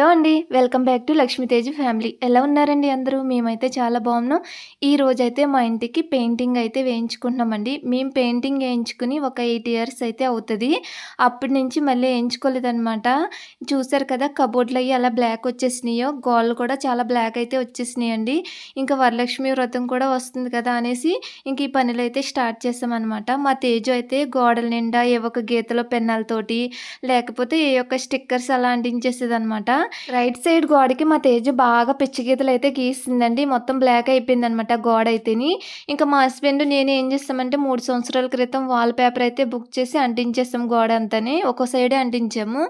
Hello అండి. Welcome back to Lakshmitej family. ఎలా ఉన్నారండి అందరూ? మేమైతే చాలా బాగున్నాం. ఈ రోజైతే మా ఇంటికి పెయింటింగ్ అయితే వేయించుకుంటున్నామండి. మేము పెయింటింగ్ వేయించుకుని ఒక ఎయిట్ ఇయర్స్ అయితే అవుతుంది. అప్పటి నుంచి మళ్ళీ వేయించుకోలేదనమాట చూసారు కదా కబోర్డ్లు అవి అలా బ్లాక్ వచ్చేసినాయో గోళ్ళు కూడా చాలా బ్లాక్ అయితే వచ్చేసినాయండి. ఇంకా వరలక్ష్మి వ్రతం కూడా వస్తుంది కదా అనేసి ఇంక ఈ పనులు అయితే స్టార్ట్ చేసామన్నమాట. మా తేజు అయితే గోడల నిండా ఏ ఒక గీతలో పెన్నాలతోటి లేకపోతే ఏ ఒక్క స్టిక్కర్స్ అలా అంటించేసేది అనమాట రైట్ సైడ్ గోడకి మా తేజ బాగా పిచ్చిగీతలు అయితే గీసిందండి. మొత్తం బ్లాక్ అయిపోయింది అనమాట గోడ అయితేని. ఇంకా మా హస్బెండ్ నేను ఏం చేస్తామంటే మూడు సంవత్సరాల క్రితం వాల్ పేపర్ అయితే బుక్ చేసి అంటించేస్తాం గోడ అంతానే. ఒక సైడే అంటించాము.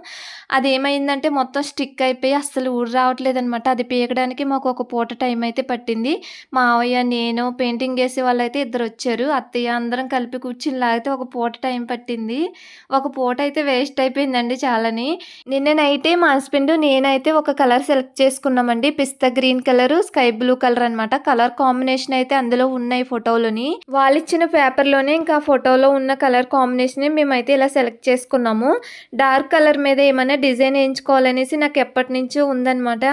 అది ఏమైందంటే మొత్తం స్టిక్ అయిపోయి అస్సలు ఊరు రావట్లేదు అనమాట అది పీకడానికి మాకు ఒక పూట టైం అయితే పట్టింది. మావయ్య నేను పెయింటింగ్ వేసే వాళ్ళు అయితే ఇద్దరు వచ్చారు. అత్తయ్య అందరం కలిపి కూర్చుని లాగితే ఒక పూట టైం పట్టింది. ఒక పూట అయితే వేస్ట్ అయిపోయిందండి చాలని. నిన్న నైటే మా హస్బెండ్ నేను నేనైతే ఒక కలర్ సెలెక్ట్ చేసుకున్నామండి. Pista green colour sky blue colour అనమాట కలర్ కాంబినేషన్ అయితే అందులో ఉన్నాయి ఫోటోలోని. వాళ్ళు ఇచ్చిన పేపర్లోనే ఇంకా ఫోటోలో ఉన్న కలర్ కాంబినేషన్ మేమైతే ఇలా సెలెక్ట్ చేసుకున్నాము. డార్క్ కలర్ మీద ఏమైనా డిజైన్ వేయించుకోవాలనేసి నాకు ఎప్పటి నుంచో ఉందనమాట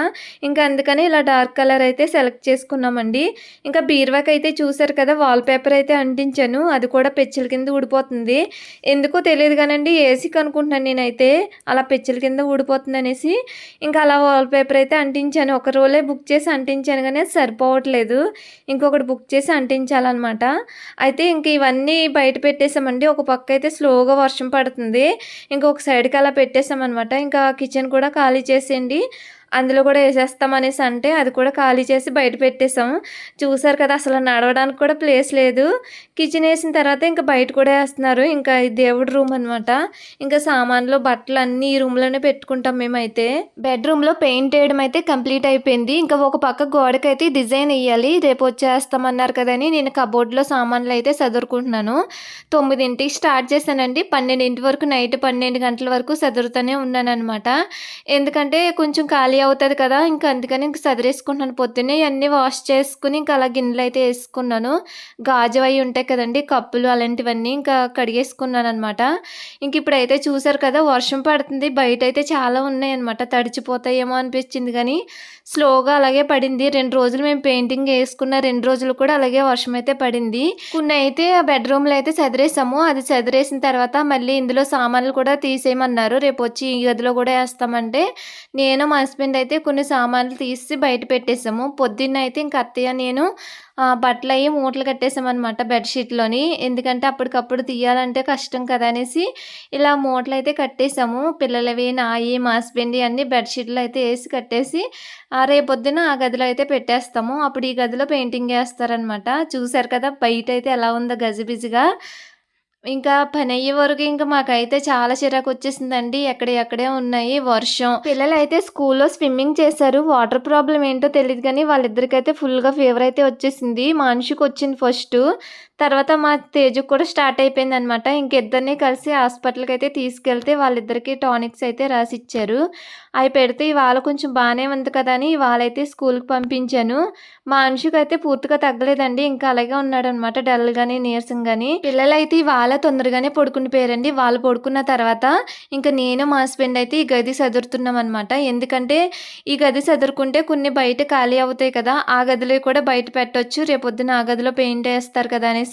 ఇంకా అందుకని ఇలా డార్క్ కలర్ అయితే సెలెక్ట్ చేసుకున్నామండి. ఇంకా బీర్వాకి అయితే చూసారు కదా వాల్ పేపర్ అయితే అంటించాను. అది కూడా పెచ్చుల కింద ఊడిపోతుంది. ఎందుకో తెలియదు కానండి ఏసీ కనుకుంటున్నాను నేనైతే. అలా పెచ్చుల కింద ఊడిపోతుంది అనేసి. ఇంకా అలా వాల్ పేపర్ అయితే అంటించాను. ఒక రోలే బుక్ చేసి అంటించాను కానీ అది సరిపోవట్లేదు. ఇంకొకటి బుక్ చేసి అంటించాలన్నమాట. అయితే ఇంక ఇవన్నీ బయట పెట్టేసామండి. ఒక పక్క అయితే స్లోగా వర్షం పడుతుంది. ఇంకొక సైడ్కి అలా పెట్టేసామన్నమాట. ఇంకా కిచెన్ కూడా ఖాళీ చేసేయండి. అందులో కూడా వేసేస్తాం అనేసి అంటే అది కూడా ఖాళీ చేసి బయట పెట్టేసాం చూసారు కదా అసలు నడవడానికి కూడా ప్లేస్ లేదు. కిచెన్ వేసిన తర్వాత ఇంకా బయట కూడా వేస్తున్నారు. ఇంకా దేవుడు దేవుడి రూమ్ అనమాట ఇంకా సామాన్లు బట్టలు అన్నీ ఈ రూమ్లోనే పెట్టుకుంటాం మేమైతే. బెడ్రూమ్లో పెయింట్ వేయడం అయితే కంప్లీట్ అయిపోయింది. ఇంకా ఒక పక్క గోడకైతే డిజైన్ వేయాలి. రేపు వచ్చేస్తామన్నారు కదని నేను కబోర్డ్లో సామాన్లు అయితే చదువుకుంటున్నాను తొమ్మిదింటికి స్టార్ట్ చేశానండి. పన్నెండింటి వరకు నైట్ పన్నెండు గంటల వరకు చదువుతూనే ఉన్నాను అనమాట ఎందుకంటే కొంచెం ఖాళీ అవుతుంది కదా ఇంకా అందుకని ఇంక సదిరేసుకుంటున్నాను. పొద్దున్నే ఇవన్నీ వాష్ చేసుకుని ఇంకా అలా గిన్నెలు అయితే వేసుకున్నాను. గాజు అవి ఉంటాయి కదండి కప్పులు అలాంటివన్నీ ఇంకా కడిగేసుకున్నాను అనమాట ఇంక ఇప్పుడైతే చూసారు కదా వర్షం పడుతుంది బయట అయితే చాలా ఉన్నాయి అనమాట తడిచిపోతాయేమో అనిపించింది కానీ స్లోగా అలాగే పడింది. రెండు రోజులు మేము పెయింటింగ్ వేసుకున్న రెండు రోజులు కూడా అలాగే వర్షం అయితే పడింది. కొన్ని అయితే ఆ బెడ్రూమ్లో అయితే చదిరేసాము అది చదిరేసిన తర్వాత మళ్ళీ ఇందులో సామాన్లు కూడా తీసేయమన్నారు. రేపు వచ్చి ఈ గదిలో కూడా వేస్తామంటే నేను మా హస్బెండ్ అయితే కొన్ని సామాన్లు తీసి బయట పెట్టేసాము. పొద్దున్న అయితే ఇంక అత్తయ్య నేను బట్టలు అవి మూటలు కట్టేసామన్నమాట బెడ్షీట్లోని. ఎందుకంటే అప్పటికప్పుడు తీయాలంటే కష్టం కదా అనేసి ఇలా మూటలు అయితే కట్టేసాము. పిల్లలవి నాయి మా హస్బెండ్ అన్ని బెడ్షీట్లు అయితే వేసి కట్టేసి రేపొద్దున ఆ గదిలో అయితే పెట్టేస్తాము. అప్పుడు ఈ గదిలో పెయింటింగ్ వేస్తారనమాట చూసారు కదా బయట అయితే ఎలా ఉందో గజిబిజిగా. ఇంకా పని అయ్యే వరకు ఇంకా మాకైతే చాలా చిరాకు వచ్చేసిందండి ఎక్కడ ఎక్కడే ఉన్నాయి వర్షం. పిల్లలు అయితే స్కూల్లో స్విమ్మింగ్ చేశారు. వాటర్ ప్రాబ్లం ఏంటో తెలియదు కానీ వాళ్ళిద్దరికైతే ఫుల్గా ఫీవర్ అయితే వచ్చేసింది. మనిషికి వచ్చింది ఫస్ట్. తర్వాత మా తేజు కూడా స్టార్ట్ అయిపోయింది అనమాట ఇంకిద్దరిని కలిసి హాస్పిటల్కి అయితే తీసుకెళ్తే వాళ్ళిద్దరికి టానిక్స్ అయితే రాసి ఇచ్చారు అవి పెడితే ఇవాళ కొంచెం బాగానే ఉంది కదా అని ఇవాళ అయితే స్కూల్కి పంపించాను. మా మనిషికి అయితే పూర్తిగా తగ్గలేదండి. ఇంకా అలాగే ఉన్నాడు అనమాట డల్ కానీ నీరసం కానీ పిల్లలు అయితే ఇవాళ తొందరగానే పడుకుని పోయారండి. వాళ్ళు పడుకున్న తర్వాత ఇంకా నేను మా హస్బెండ్ అయితే ఈ గది చదురుతున్నాం అనమాట ఎందుకంటే ఈ గది చదురుకుంటే కొన్ని బయట ఖాళీ అవుతాయి కదా. ఆ గదిలో కూడా బయట పెట్టవచ్చు రేపొద్దున ఆ గదిలో పెయింట్ వేస్తారు కదా అనేసి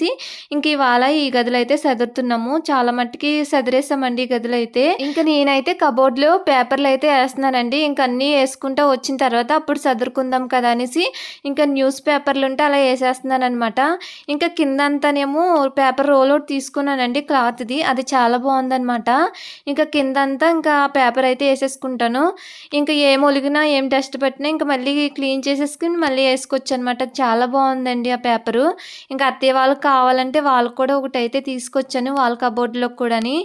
ఇంక ఇవాళ ఈ గదిలో అయితే సెదురుతున్నాము. చాలా మట్టికి సెదిరేసామండి ఈ గదిలో అయితే ఇంకా నేనైతే కబోర్డ్లో పేపర్లు అయితే వేస్తున్నానండి ఇంకా అన్ని వేసుకుంటా వచ్చిన తర్వాత అప్పుడు సదురుకుందాం కదా అనేసి ఇంకా న్యూస్ పేపర్లు ఉంటే అలా వేసేస్తున్నాను అనమాట ఇంకా కింద అంతానేమో పేపర్ రోల్ అవుట్ తీసుకున్నానండి క్లాత్ది. అది చాలా బాగుందనమాట ఇంకా కింద అంతా ఇంకా పేపర్ అయితే వేసేసుకుంటాను. ఇంకా ఏం ఒలిగినా ఏం టెస్ట్ పెట్టినా ఇంకా మళ్ళీ క్లీన్ చేసేసుకుని మళ్ళీ వేసుకోవచ్చు అనమాట చాలా బాగుందండి ఆ పేపరు. ఇంకా అత్తయ్య వాళ్ళకి కావాలంటే వాళ్ళకు కూడా ఒకటి అయితే తీసుకొచ్చాను వాళ్ళ కబోర్డ్లో కూడాని.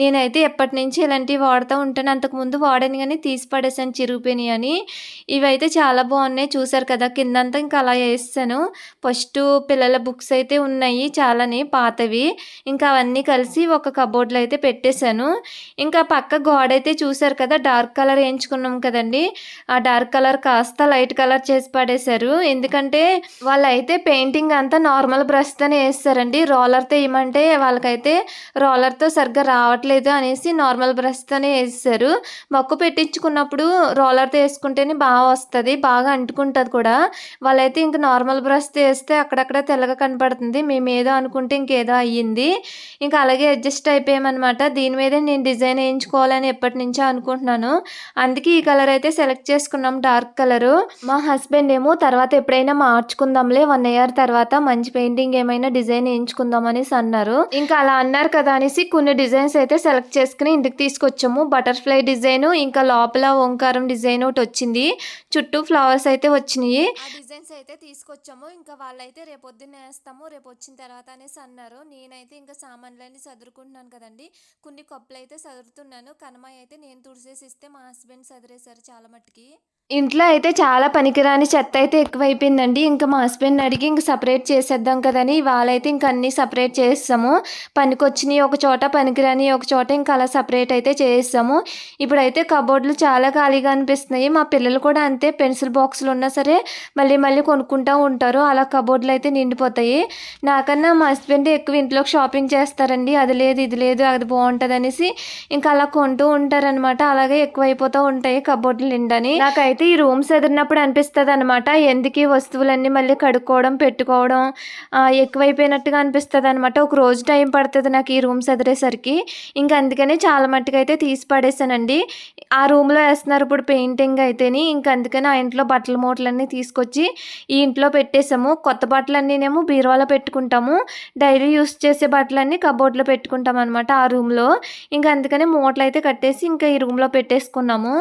నేనైతే ఎప్పటి నుంచి ఇలాంటివి వాడుతూ ఉంటాను. అంతకుముందు వాడాను కానీ తీసి పడేసాను చిరుగుపోయినాయి అని ఇవైతే చాలా బాగున్నాయి. చూసారు కదా కిందంతా ఇంకా అలా వేస్తాను ఫస్ట్ పిల్లల బుక్స్ అయితే ఉన్నాయి చాలానే పాతవి. ఇంకా అవన్నీ కలిసి ఒక కబోర్డ్లో అయితే పెట్టేశాను. ఇంకా పక్క గోడ అయితే చూసారు కదా డార్క్ కలర్ వేయించుకున్నాం కదండి. ఆ డార్క్ కలర్ కాస్త లైట్ కలర్ చేసి పడేశారు. ఎందుకంటే వాళ్ళైతే పెయింటింగ్ అంతా నార్మల్ బ్రష్తోనే వేస్తారండి. రోలర్తో వేయమంటే వాళ్ళకైతే రోలర్తో సరిగ్గా రావట్లేదు అనేసి నార్మల్ బ్రష్తోనే వేస్తారు. మొక్క పెట్టించుకున్నప్పుడు రోలర్తో వేసుకుంటేనే బాగా వస్తుంది బాగా అంటుకుంటుంది కూడా. వాళ్ళైతే ఇంక నార్మల్ బ్రష్తో వేస్తే అక్కడక్కడ తెల్లగా కనపడుతుంది. మేము ఏదో అనుకుంటే ఇంకేదో అయ్యింది. ఇంకా అలాగే అడ్జస్ట్ అయిపోయామన్నమాట. దీని మీదే నేను డిజైన్ వేయించుకోవాలని ఎప్పటి నుంచో అనుకుంటున్నాను. అందుకే ఈ కలర్ అయితే సెలెక్ట్ చేసుకున్నాం డార్క్ కలరు. మా హస్బెండ్ ఏమో తర్వాత ఎప్పుడైనా మార్చుకుందాంలే. వన్ ఇయర్ తర్వాత మంచి పెయింటింగ్ ఏమైనా డిజైన్ వేయించుకుందాం అనేసి అన్నారు. ఇంకా అలా అన్నారు కదా అనేసి కొన్ని డిజైన్స్ అయితే సెలెక్ట్ చేసుకుని ఇంటికి తీసుకొచ్చాము. బటర్ఫ్లై డిజైన్ ఇంకా లోపల ఓంకారం డిజైన్ ఒకటి వచ్చింది. చుట్టూ ఫ్లవర్స్ అయితే వచ్చినాయి. డిజైన్స్ అయితే తీసుకొచ్చాము. ఇంకా వాళ్ళైతే రేపు పొద్దున్న వేస్తాము. రేపు వచ్చిన తర్వాత అనేసి అన్నారు. నేనైతే ఇంకా సామాన్లన్నీ చదురుకుంటున్నాను కదండి. కొన్ని కప్పులు అయితే చదువుతున్నాను కనమాయి అయితే నేను తుడిసేసి ఇస్తే మా హస్బెండ్ చదిరేశారు చాలా మట్టుకి. ఇంట్లో అయితే చాలా పనికిరాని చెత్త అయితే ఎక్కువైపోయిందండి. ఇంకా మా హస్బెండ్ అడిగి ఇంక సపరేట్ చేసేద్దాం కదని వాళ్ళైతే ఇంక అన్నీ సపరేట్ చేస్తాము పనికొచ్చినాయి ఒక చోట పనికిరాని ఒక చోట ఇంకా అలా సపరేట్ అయితే చేస్తాము ఇప్పుడైతే కబోర్డులు చాలా ఖాళీగా అనిపిస్తున్నాయి. మా పిల్లలు కూడా అంతే పెన్సిల్ బాక్సులు ఉన్నా సరే మళ్ళీ మళ్ళీ కొనుక్కుంటూ ఉంటారు. అలా కబోర్డులు అయితే నిండిపోతాయి. నాకన్నా మా హస్బెండ్ ఎక్కువ ఇంట్లోకి షాపింగ్ చేస్తారండి. అది లేదు ఇది లేదు అది బాగుంటుంది అనేసి ఇంకా అలా కొంటూ ఉంటారనమాట అలాగే ఎక్కువైపోతూ ఉంటాయి కబోర్డులు నిండని. నాకైతే అయితే ఈ రూమ్స్ ఎదిరినప్పుడు అనిపిస్తుంది అనమాట ఎందుకు ఈ వస్తువులన్నీ మళ్ళీ కడుక్కోవడం పెట్టుకోవడం ఎక్కువైపోయినట్టుగా అనిపిస్తుంది అనమాట ఒక రోజు టైం పడుతుంది నాకు ఈ రూమ్స్ ఎదిరేసరికి. ఇంకా అందుకనే చాలా మట్టుకు అయితే తీసి పడేసానండి. ఆ రూమ్లో వేస్తున్నారు ఇప్పుడు పెయింటింగ్ అయితేని. ఇంకా అందుకని ఆ ఇంట్లో బట్టల మూటలన్నీ తీసుకొచ్చి ఈ ఇంట్లో పెట్టేసాము. కొత్త బట్టలన్నీనేమో బీరువాలో పెట్టుకుంటాము. డైలీ యూస్ చేసే బట్టలన్నీ కబోర్డ్లో పెట్టుకుంటాం అనమాట ఆ రూమ్లో. ఇంకా అందుకని మూటలు అయితే కట్టేసి ఇంకా ఈ రూమ్లో పెట్టేసుకున్నాము.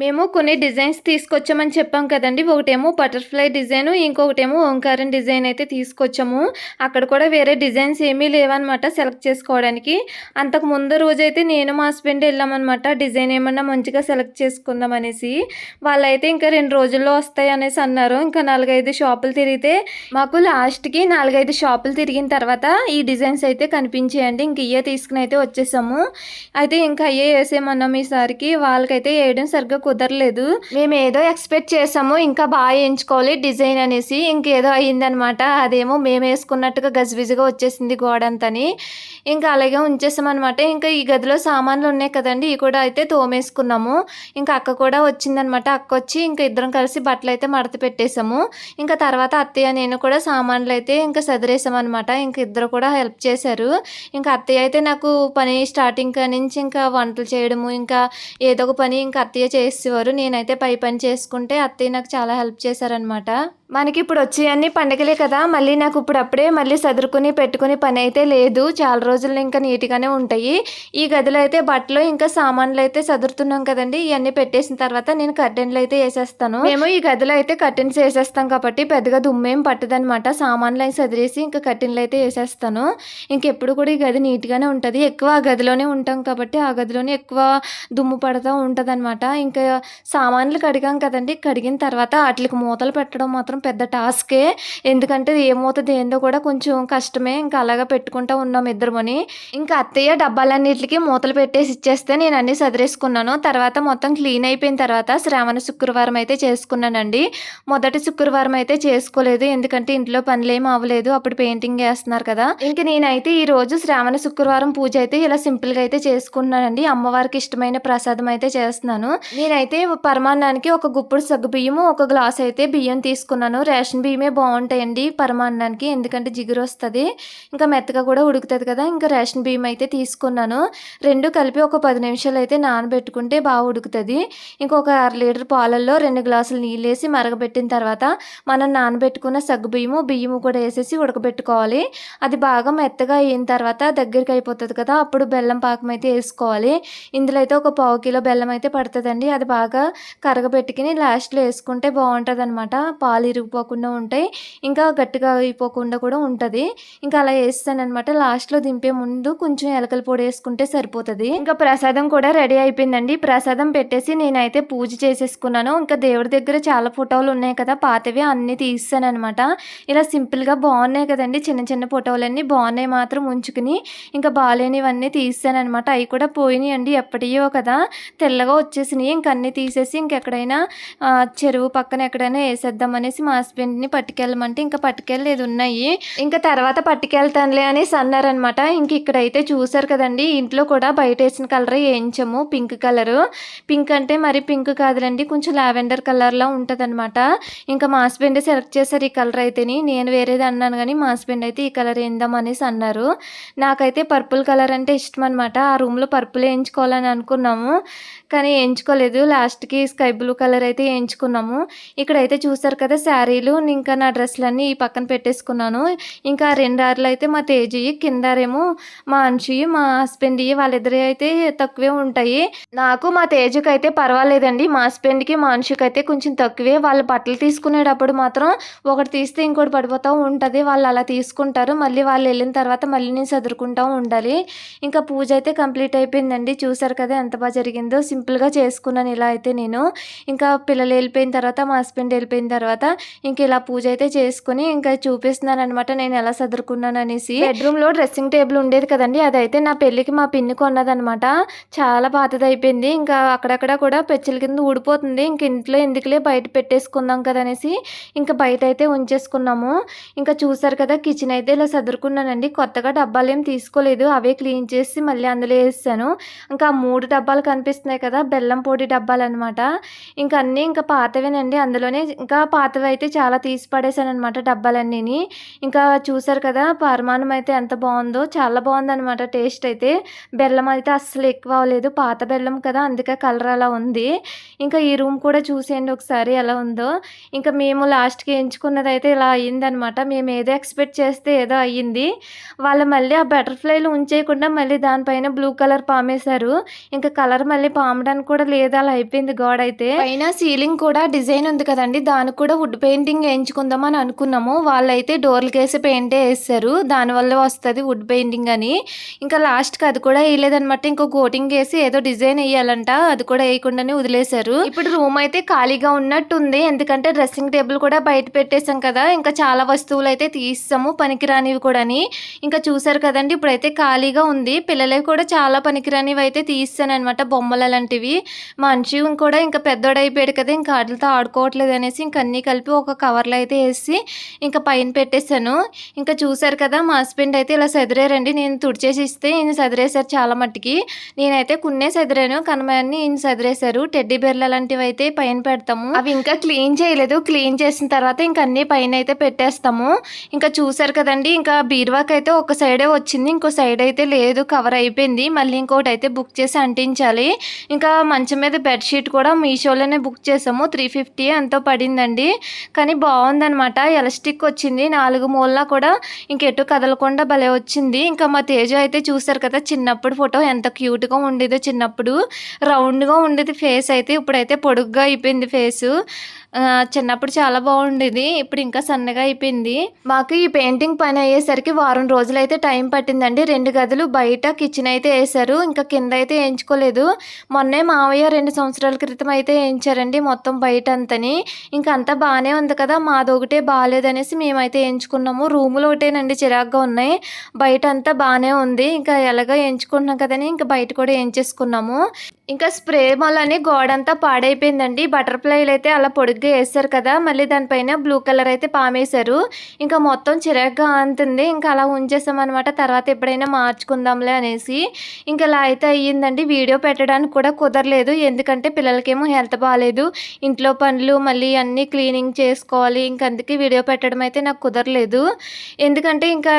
మేము కొన్ని డిజైన్స్ తీసుకొచ్చామని చెప్పాం కదండి. ఒకటేమో బటర్ఫ్లై డిజైన్ ఇంకొకటేమో ఓంకారం డిజైన్ అయితే తీసుకొచ్చాము. అక్కడ కూడా వేరే డిజైన్స్ ఏమీ లేవన్నమాట సెలెక్ట్ చేసుకోవడానికి. అంతకు ముందు రోజైతే నేను మా హస్బెండ్ వెళ్ళామన్నమాట డిజైన్ ఏమన్నా మంచిగా సెలెక్ట్ చేసుకుందాం అనేసి. వాళ్ళైతే ఇంకా రెండు రోజుల్లో వస్తాయి అనేసి అన్నారు. ఇంకా నాలుగైదు షాపులు తిరిగితే మాకు లాస్ట్కి నాలుగైదు షాపులు తిరిగిన తర్వాత ఈ డిజైన్స్ అయితే కనిపించాయండి. ఇంక ఇయ్యే తీసుకుని అయితే వచ్చేసాము. అయితే ఇంకా అయ్యే వేసేమన్నాం ఈసారికి. వాళ్ళకైతే వేయడం సరిగ్గా కుదరలేదు. మేము ఏదో ఎక్స్పెక్ట్ చేసాము ఇంకా బాగా వేయించుకోవాలి డిజైన్ అనేసి ఇంకేదో అయ్యిందనమాట. అదేమో మేము వేసుకున్నట్టుగా గజిబిజిగా వచ్చేసింది గోడంతని. ఇంకా అలాగే ఉంచేసామన్నమాట ఇంకా ఈ గదిలో సామాన్లు ఉన్నాయి కదండి ఇవి కూడా అయితే తోమేసుకున్నాము. ఇంకా అక్క కూడా వచ్చిందనమాట. అక్క వచ్చి ఇంకా ఇద్దరం కలిసి బట్టలు అయితే మడత పెట్టేసాము. ఇంకా తర్వాత అత్తయ్య నేను కూడా సామాన్లు అయితే ఇంకా సదిరేసామన్నమాట ఇంకా ఇద్దరు కూడా హెల్ప్ చేశారు. ఇంకా అత్తయ్య అయితే నాకు పని స్టార్టింగ్ నుంచి ఇంకా వంటలు చేయడము ఇంకా ఏదో ఒక పని ఇంకా అత్తయ్య చేసేవారు. నేనైతే పై పని చేసుకుంటే అత్తయ్య నాకు చాలా హెల్ప్ చేశారనమాట మనకి ఇప్పుడు వచ్చేయన్నీ పండగలే కదా. మళ్ళీ నాకు ఇప్పుడు అప్పుడే మళ్ళీ సదురుకుని పెట్టుకుని పని అయితే లేదు. చాలా రోజులు ఇంకా నీట్గానే ఉంటాయి. ఈ గదిలో అయితే బట్టలు ఇంకా సామాన్లు అయితే సదురుతున్నాం కదండి. ఇవన్నీ పెట్టేసిన తర్వాత నేను కర్టెన్లు అయితే వేసేస్తాను మేము ఈ గదిలో అయితే కర్టెన్స్ వేసేస్తాం కాబట్టి పెద్దగా దుమ్మేం పట్టదనమాట సామాన్లు అయితే సదిరేసి ఇంకా కర్టెన్లు అయితే వేసేస్తాను ఇంకెప్పుడు కూడా ఈ గది నీట్గానే ఉంటుంది. ఎక్కువ ఆ గదిలోనే ఉంటాం కాబట్టి ఆ గదిలోనే ఎక్కువ దుమ్ము పడుతూ ఉంటుంది అనమాట ఇంకా సామాన్లు కడిగాం కదండి. కడిగిన తర్వాత వాటికి మూతలు పెట్టడం మాత్రం పెద్ద టాస్కే. ఎందుకంటే ఏ మూత కూడా కొంచెం కష్టమే. ఇంకా అలాగా పెట్టుకుంటూ ఉన్నాం ఇద్దరుమని. ఇంకా అత్తయ్య డబ్బాలన్నిటికి మూతలు పెట్టేసి ఇచ్చేస్తే నేను అన్నీ సదిరేసుకున్నాను. తర్వాత మొత్తం క్లీన్ అయిపోయిన తర్వాత శ్రావణ శుక్రవారం అయితే చేసుకున్నానండి. మొదటి శుక్రవారం అయితే చేసుకోలేదు. ఎందుకంటే ఇంట్లో పనులు అవ్వలేదు. అప్పుడు పెయింటింగ్ వేస్తున్నారు కదా. ఇంక నేనైతే ఈ రోజు శ్రావణ శుక్రవారం పూజ అయితే ఇలా సింపుల్గా అయితే చేసుకున్నానండి అమ్మవారికి ఇష్టమైన ప్రసాదం అయితే చేస్తున్నాను. నేనైతే పరమాన్నానికి ఒక గుప్పుడు సగ్గు బియ్యము ఒక గ్లాస్ అయితే బియ్యం తీసుకున్నాను. రేషన్ బియ్యమే బాగుంటాయండి పరమాన్నానికి. ఎందుకంటే జిగురు వస్తుంది. ఇంకా మెత్తగా కూడా ఉడుకుతుంది కదా. ఇంకా రేషన్ బియ్యం అయితే తీసుకున్నాను. రెండు కలిపి ఒక పది నిమిషాలు అయితే నానబెట్టుకుంటే బాగా ఉడుకుతుంది. ఇంకొక అర లీటర్ పాలల్లో రెండు గ్లాసులు నీళ్ళు వేసి మరగబెట్టిన తర్వాత మనం నానబెట్టుకున్న సగ్గు బియ్యము బియ్యము కూడా వేసేసి ఉడకబెట్టుకోవాలి. అది బాగా మెత్తగా అయిన తర్వాత దగ్గరికి అయిపోతుంది కదా. అప్పుడు బెల్లం పాకం అయితే వేసుకోవాలి. ఇందులో అయితే ఒక పావు కిలో బెల్లం అయితే పడుతుందండి. అది బాగా కరగబెట్టుకుని లాస్ట్లో వేసుకుంటే బాగుంటుంది అనమాట పాలు విరిగిపోకుండా ఉంటాయి ఇంకా గట్టిగా అయిపోకుండా కూడా ఉంటుంది. ఇంకా అలా వేస్తానమాట లాస్ట్లో దింపే ముందు కొంచెం ఎలకల పొడి వేసుకుంటే సరిపోతుంది. ఇంకా ప్రసాదం కూడా రెడీ అయిపోయిందండి. ప్రసాదం పెట్టేసి నేనైతే పూజ చేసేసుకున్నాను. ఇంకా దేవుడి దగ్గర చాలా ఫోటోలు ఉన్నాయి కదా పాతవి అన్నీ తీస్తానమాట ఇలా సింపుల్గా బాగున్నాయి కదండి. చిన్న చిన్న ఫోటోలన్నీ బాగున్నాయి మాత్రం ఉంచుకుని ఇంకా బాగాలేనివన్నీ తీస్తానమాట అవి కూడా పోయినాయి అండి ఎప్పటియో కదా. తెల్లగా వచ్చేసినాయి. ఇంక అన్నీ తీసేసి ఇంకెక్కడైనా చెరువు పక్కన ఎక్కడైనా వేసేద్దాం అనేసి అనేసి మా హస్బెండ్ని పట్టుకెళ్ళమంటే ఇంకా పట్టుకెళ్ళలేదు ఉన్నాయి ఇంకా తర్వాత పట్టుకెళ్తానులే అనేసి అన్నారనమాట. ఇంక ఇక్కడైతే చూసారు కదండి ఇంట్లో కూడా బయట వేసిన కలర్ వేయించము పింక్ కలరు. పింక్ అంటే మరి పింక్ కాదులండి కొంచెం లావెండర్ కలర్లో ఉంటుంది అనమాట ఇంకా మా హస్బెండ్ సెలెక్ట్ చేశారు ఈ కలర్ అయితేని. నేను వేరేది అన్నాను కానీ మా హస్బెండ్ అయితే ఈ కలర్ వేద్దాం అనేసి అన్నారు. నాకైతే పర్పుల్ కలర్ అంటే ఇష్టం అనమాట ఆ రూమ్లో పర్పుల్ వేయించుకోవాలని అనుకున్నాము. కానీ వేయించుకోలేదు. లాస్ట్కి స్కై బ్లూ కలర్ అయితే వేయించుకున్నాము. ఇక్కడైతే చూసారు కదా శారీలు ఇంకా నా డ్రెస్సులన్నీ ఈ పక్కన పెట్టేసుకున్నాను. ఇంకా రెండు ఆరులు అయితే మా తేజీ కిందారేమో మా అంశి మా హస్బెండ్ వాళ్ళిద్దరి అయితే తక్కువే ఉంటాయి. నాకు మా తేజుకి అయితే పర్వాలేదండి. మా హస్బెండ్కి మా అంశుకి అయితే కొంచెం తక్కువే. వాళ్ళ బట్టలు తీసుకునేటప్పుడు మాత్రం ఒకటి తీస్తే ఇంకోటి పడిపోతూ ఉంటుంది. వాళ్ళు అలా తీసుకుంటారు. మళ్ళీ వాళ్ళు వెళ్ళిన తర్వాత మళ్ళీ నేను చదువుకుంటూ ఉండాలి. ఇంకా పూజ అయితే కంప్లీట్ అయిపోయిందండి. చూసారు కదా ఎంత బాగా జరిగిందో. సింపుల్గా చేసుకున్నాను ఇలా అయితే నేను. ఇంకా పిల్లలు వెళ్ళిపోయిన తర్వాత మా హస్బెండ్ వెళ్ళిపోయిన తర్వాత ఇంక ఇలా పూజ అయితే చేసుకుని ఇంకా చూపిస్తున్నాను అనమాట నేను ఎలా సదురుకున్నాను అనేసి. బెడ్రూమ్లో డ్రెస్సింగ్ టేబుల్ ఉండేది కదండి అదైతే నా పెళ్ళికి మా పిన్ని కొన్నదనమాట చాలా పాతది అయిపోయింది ఇంకా అక్కడక్కడ కూడా పెచ్చల కింద ఊడిపోతుంది. ఇంక ఇంట్లో ఎందుకులే బయట పెట్టేసుకుందాం కదా అనేసి ఇంకా బయట అయితే ఉంచేసుకున్నాము. ఇంకా చూసారు కదా కిచెన్ అయితే ఇలా సదురుకున్నానండి. కొత్తగా డబ్బాలు ఏం తీసుకోలేదు. అవే క్లీన్ చేసి మళ్ళీ అందులో వేసాను. ఇంకా మూడు డబ్బాలు కనిపిస్తున్నాయి కదా బెల్లం పొడి డబ్బాలు అనమాట ఇంకా అన్నీ ఇంకా పాతవేనండి. అందులోనే ఇంకా పాతవి అయితే చాలా తీసి పడేసాను అనమాట డబ్బాలన్నీని. ఇంకా చూసారు కదా పరిమాణం అయితే ఎంత బాగుందో చాలా బాగుందనమాట టేస్ట్ అయితే. బెల్లం అయితే అస్సలు ఎక్కువ అవ్వలేదు పాత బెల్లం కదా అందుకే కలర్ అలా ఉంది. ఇంకా ఈ రూమ్ కూడా చూసేయండి ఒకసారి ఎలా ఉందో. ఇంకా మేము లాస్ట్కి ఎంచుకున్నది అయితే ఇలా అయ్యిందనమాట మేము ఏదో ఎక్స్పెక్ట్ చేస్తే ఏదో అయ్యింది. వాళ్ళు మళ్ళీ ఆ బటర్ఫ్లైలు ఉంచేయకుండా మళ్ళీ దానిపైన బ్లూ కలర్ పామేశారు. ఇంకా కలర్ మళ్ళీ పామడానికి కూడా లేదు అలా అయిపోయింది గోడ అయితే పైన సీలింగ్ కూడా డిజైన్ ఉంది కదండి దానికి కూడా వుడ్ పెయింటింగ్ వేయించుకుందాం అని అనుకున్నాము. వాళ్ళైతే డోర్లకి వేసి పెయింటే వేస్తారు. దానివల్ల వస్తుంది వుడ్ పెయింటింగ్ అని. ఇంకా లాస్ట్కి అది కూడా వేయలేదనమాట ఇంకో కోటింగ్ వేసి ఏదో డిజైన్ వేయాలంట. అది కూడా వేయకుండానే వదిలేశారు. ఇప్పుడు రూమ్ అయితే ఖాళీగా ఉన్నట్టుంది. ఎందుకంటే డ్రెస్సింగ్ టేబుల్ కూడా బయట పెట్టేశాం కదా. ఇంకా చాలా వస్తువులు అయితే తీస్తాము. పనికిరానివి కూడాని. ఇంకా చూసారు కదండి ఇప్పుడైతే ఖాళీగా ఉంది. పిల్లలకి కూడా చాలా పనికిరానివి అయితే తీస్తాను అనమాట బొమ్మలు అలాంటివి. మనిషి కూడా ఇంకా పెద్దోడైపోయాడు కదా ఇంకా వాటితో ఆడుకోవట్లేదు అనేసి ఇంకా అన్నీ కలిపి ఒక కవర్లో అయితే వేసి ఇంకా పైన పెట్టేశాను. ఇంకా చూశారు కదా మా హస్బెండ్ అయితే ఇలా సెదిరారండి. నేను తుడిచేసి ఇస్తే ఈయన సెదిరేశారు చాలా మట్టికి. నేనైతే కున్నే సెదిరాను కనమాన్ని ఈయన సెదిరేశారు. టెడ్డీ బెర్ల అలాంటివి అయితే పైన పెడతాము. అవి ఇంకా క్లీన్ చేయలేదు. క్లీన్ చేసిన తర్వాత ఇంకా అన్నీ పైన అయితే పెట్టేస్తాము. ఇంకా చూసారు కదండి ఇంకా బీరువాకి అయితే ఒక సైడే వచ్చింది. ఇంకో సైడ్ అయితే లేదు కవర్ అయిపోయింది. మళ్ళీ ఇంకోటి అయితే బుక్ చేసి అంటించాలి. ఇంకా మంచం మీద బెడ్షీట్ కూడా మీషోలోనే బుక్ చేసాము. త్రీ ఫిఫ్టీ ఎంతో పడిందండి. కానీ బాగుందనమాట ఎలస్టిక్ వచ్చింది. నాలుగు మూలలా కూడా ఇంకెటు కదలకుండా భలే వచ్చింది. ఇంకా మా తేజ అయితే చూసారు కదా చిన్నప్పుడు ఫోటో ఎంత క్యూట్గా ఉండేదో చిన్నప్పుడు. రౌండ్గా ఉండేది ఫేస్ అయితే ఇప్పుడైతే పొడుగ్గా అయిపోయింది ఫేసు. చిన్నప్పుడు చాలా బాగుండేది. ఇప్పుడు ఇంకా సన్నగా అయిపోయింది. మాకు ఈ పెయింటింగ్ పని అయ్యేసరికి వారం రోజులైతే టైం పట్టిందండి. రెండు గదులు బయట కిచెన్ అయితే వేశారు. ఇంకా కింద అయితే వేయించుకోలేదు. మొన్నే మావయ్య రెండు సంవత్సరాల క్రితం అయితే వేయించారండి మొత్తం బయట అంతని. ఇంకా అంతా బాగానే ఉంది కదా మాది ఒకటే బాగాలేదనేసి మేమైతే వేయించుకున్నాము. రూములు ఒకటేనండి చిరాగ్గా ఉన్నాయి. బయట అంతా బాగానే ఉంది. ఇంకా ఎలాగో వేయించుకుంటున్నాం కదని ఇంకా బయట కూడా వేయించేసుకున్నాము. ఇంకా స్ప్రే మొలని గోడంతా పాడైపోయిందండి. బటర్ఫ్లైలు అయితే అలా సరిగ్గా వేస్తారు కదా మళ్ళీ దానిపైన బ్లూ కలర్ అయితే పామేశారు. ఇంకా మొత్తం చిరాగ్గా అంతుంది. ఇంకా అలా ఉంచేసామన్నమాట. తర్వాత ఎప్పుడైనా మార్చుకుందాంలే అనేసి. ఇంకా ఇలా అయితే అయ్యిందండి. వీడియో పెట్టడానికి కూడా కుదరలేదు. ఎందుకంటే పిల్లలకేమో హెల్త్ బాగాలేదు. ఇంట్లో పనులు మళ్ళీ అన్నీ క్లీనింగ్ చేసుకోవాలి. ఇంక అందుకే వీడియో పెట్టడం అయితే నాకు కుదరలేదు. ఎందుకంటే ఇంకా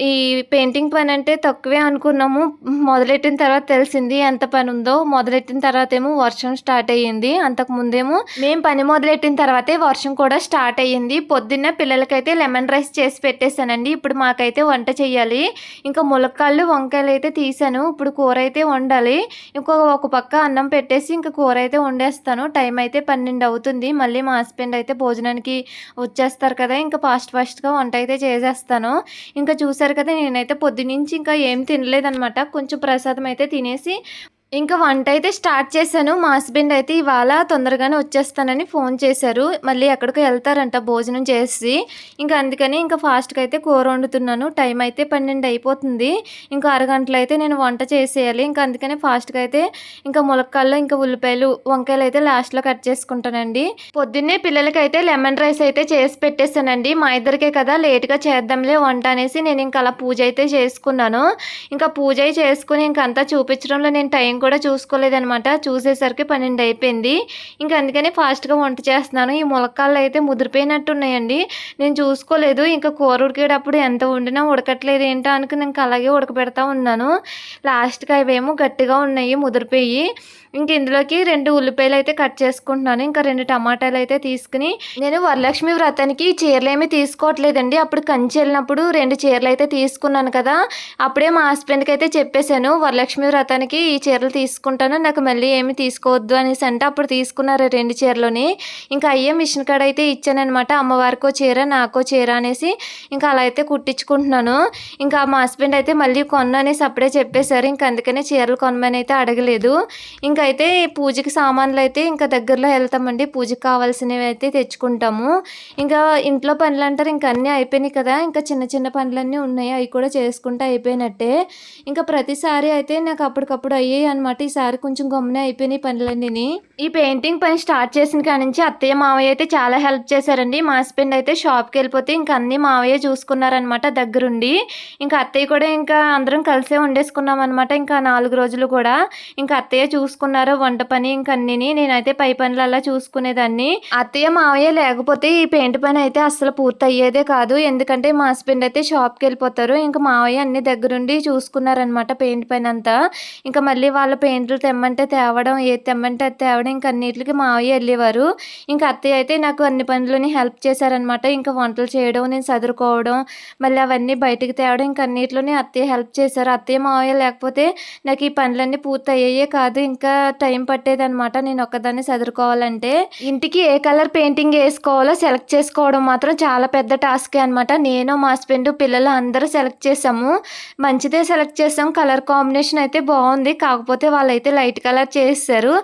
ఈ పెయింటింగ్ పని అంటే తక్కువే అనుకున్నాము. మొదలెట్టిన తర్వాత తెలిసింది ఎంత పని ఉందో. మొదలెట్టిన తర్వాత ఏమో వర్షం స్టార్ట్ అయ్యింది. అంతకు ముందేమో మేము పని పెట్టిన తర్వాతే వర్షం కూడా స్టార్ట్ అయ్యింది. పొద్దున్న పిల్లలకైతే లెమన్ రైస్ చేసి పెట్టేశానండి. ఇప్పుడు మాకైతే వంట చేయాలి ఇంకా ములక్కాళ్ళు వంకాయలు అయితే తీసాను. ఇప్పుడు కూర అయితే వండాలి. ఇంకో ఒక పక్క అన్నం పెట్టేసి ఇంకా కూర అయితే వండేస్తాను. టైం అయితే పన్నెండు అవుతుంది. మళ్ళీ మా హస్బెండ్ అయితే భోజనానికి వచ్చేస్తారు కదా. ఇంకా ఫాస్ట్ ఫాస్ట్గా వంట అయితే చేసేస్తాను. ఇంకా చూసారు కదా నేనైతే పొద్దునుంచి ఇంకా ఏం తినలేదనమాట కొంచెం ప్రసాదం అయితే తినేసి ఇంకా వంట అయితే స్టార్ట్ చేశాను. మా హస్బెండ్ అయితే ఇవాళ తొందరగానే వచ్చేస్తానని ఫోన్ చేశారు. మళ్ళీ ఎక్కడికి వెళ్తారంట భోజనం చేసి. ఇంకా అందుకని ఇంకా ఫాస్ట్గా అయితే కూర వండుతున్నాను. టైం అయితే పన్నెండు అయిపోతుంది. ఇంకా అరగంటలో అయితే నేను వంట చేసేయాలి. ఇంకా అందుకని ఫాస్ట్గా అయితే ఇంకా ములక్కాళ్ళు ఇంకా ఉల్లిపాయలు వంకాయలు అయితే లాస్ట్లో కట్ చేసుకుంటానండి. పొద్దున్నే పిల్లలకి అయితే లెమన్ రైస్ అయితే చేసి పెట్టేశానండి. మా ఇద్దరికే కదా లేట్గా చేద్దాంలే వంట అనేసి నేను ఇంకా అలా పూజ అయితే చేసుకున్నాను. ఇంకా పూజ చేసుకుని ఇంకా అంతా చూపించడంలో నేను టైం కూడా చూసుకోలేదనమాట చూసేసరికి పన్నెండు అయిపోయింది. ఇంకా అందుకనే ఫాస్ట్గా వంట చేస్తున్నాను. ఈ ములక్కాళ్ళు అయితే ముదిరిపోయినట్టున్నాయండి. నేను చూసుకోలేదు. ఇంకా కూర ఉడికేటప్పుడు ఎంత వండినా ఉడకట్లేదు ఏంటో అనుకుని ఇంకా అలాగే ఉడకబెడతా ఉన్నాను. లాస్ట్కి అవేమో గట్టిగా ఉన్నాయి ముదిరిపోయి. ఇంక ఇందులోకి రెండు ఉల్లిపాయలు అయితే కట్ చేసుకుంటున్నాను. ఇంకా రెండు టమాటాలు అయితే తీసుకుని నేను వరలక్ష్మి వ్రతానికి చీరలు ఏమి తీసుకోవట్లేదండి. అప్పుడు కంచి వెళ్ళినప్పుడు రెండు చీరలు అయితే తీసుకున్నాను కదా. అప్పుడే మా హస్బెండ్కి అయితే చెప్పేశాను వరలక్ష్మి వ్రతానికి ఈ చీరలు తీసుకుంటాను నాకు మళ్ళీ ఏమి తీసుకోవద్దు అనేసి అంటే అప్పుడు తీసుకున్నారు రెండు చీరలోని. ఇంకా అయ్యే మిషన్ కాడ అయితే ఇచ్చానమాట అమ్మవారికో చీర నాకో చీర అనేసి. ఇంకా అలా అయితే కుట్టించుకుంటున్నాను. ఇంకా మా హస్బెండ్ అయితే మళ్ళీ కొన్న అనేసి అప్పుడే చెప్పేశారు. ఇంకా అందుకనే చీరలు కొనమని అయితే అడగలేదు. ఇంకా అయితే పూజకి సామాన్లు అయితే ఇంకా దగ్గరలో వెళ్తామండి. పూజకి కావాల్సినవి అయితే తెచ్చుకుంటాము. ఇంకా ఇంట్లో పనులు అంటారు ఇంకా అన్నీ అయిపోయినాయి కదా. ఇంకా చిన్న చిన్న పనులన్నీ ఉన్నాయి. అవి కూడా చేసుకుంటూ అయిపోయినట్టే. ఇంకా ప్రతిసారి అయితే నాకు అప్పటికప్పుడు అయ్యాయి అనమాట ఈసారి కొంచెం గమ్మునే అయిపోయినాయి పనులన్నీ ఈ పెయింటింగ్ పని స్టార్ట్ చేసిన కాడి నుంచి అత్తయ్య మావయ్య అయితే చాలా హెల్ప్ చేశారండి. మా హస్బెండ్ అయితే షాప్కి వెళ్ళిపోతే ఇంకా అన్ని మావయ్య చూసుకున్నారనమాట దగ్గరుండి. ఇంకా అత్తయ్య కూడా ఇంకా అందరం కలిసే వండేసుకున్నాం అనమాట ఇంకా నాలుగు రోజులు కూడా. ఇంకా అత్తయ్య చూసుకున్నారు వంట పని ఇంకా అన్నిని నేనైతే పై పనులు అలా చూసుకునేదాన్ని. అత్తయ్య మావయ్య లేకపోతే ఈ పెయింట్ పని అయితే అస్సలు పూర్తి అయ్యేదే కాదు. ఎందుకంటే మా హస్బెండ్ అయితే షాప్కి వెళ్ళిపోతారు. ఇంకా మావయ్య అన్ని దగ్గరుండి చూసుకున్నారనమాట పెయింట్ పని అంతా. ఇంకా మళ్ళీ వాళ్ళ పెయింట్లు తెమ్మంటే తేవడం ఏది తెమ్మంటే అది తేవడం ఇంకా అన్నిటికి మావయ్య వెళ్ళేవారు. ఇంకా అత్తయ్య అయితే నాకు అన్ని పనులని హెల్ప్ చేశారనమాట ఇంకా వంటలు చేయడం నేను చదువుకోవడం మళ్ళీ అవన్నీ బయటికి తేవడం ఇంకా అన్నిటిలోనే అత్తయ్య హెల్ప్ చేశారు. అత్తయ్య మావయ్య లేకపోతే నాకు ఈ పనులన్నీ పూర్తి అయ్యాయే కాదు. ఇంకా టైం పట్టేదనమాట నేను ఒక్కదాన్ని చదువుకోవాలంటే ఇంటికి ఏ కలర్ పెయింటింగ్ వేసుకోవాలో సెలెక్ట్ చేసుకోవడం మాత్రం చాలా పెద్ద టాస్క్ అనమాట నేను మా హస్బెండ్ పిల్లలు అందరూ సెలెక్ట్ చేసాము. మంచిదే సెలెక్ట్ చేసాం. కలర్ కాంబినేషన్ అయితే బాగుంది. కాకపోతే వాళ్ళైతే లైట్ కలర్ చేస్తారు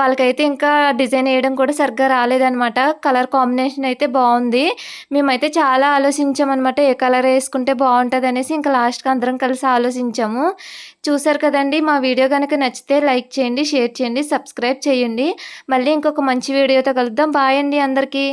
వాళ్ళకైతే ఇంకా డిజైన్ వేయడం కూడా సరిగ్గా రాలేదనమాట కలర్ కాంబినేషన్ అయితే బాగుంది. మేమైతే చాలా ఆలోచించామన్నమాట. ఏ కలర్ వేసుకుంటే బాగుంటుంది అనేసి ఇంకా లాస్ట్కి అందరం కలిసి ఆలోచించాము. చూసారు కదండి మా వీడియో కనుక నచ్చితే లైక్ చేయండి షేర్ చేయండి సబ్స్క్రైబ్ చేయండి. మళ్ళీ ఇంకొక మంచి వీడియోతో కలుద్దాం. బాయ్ అండి అందరికీ.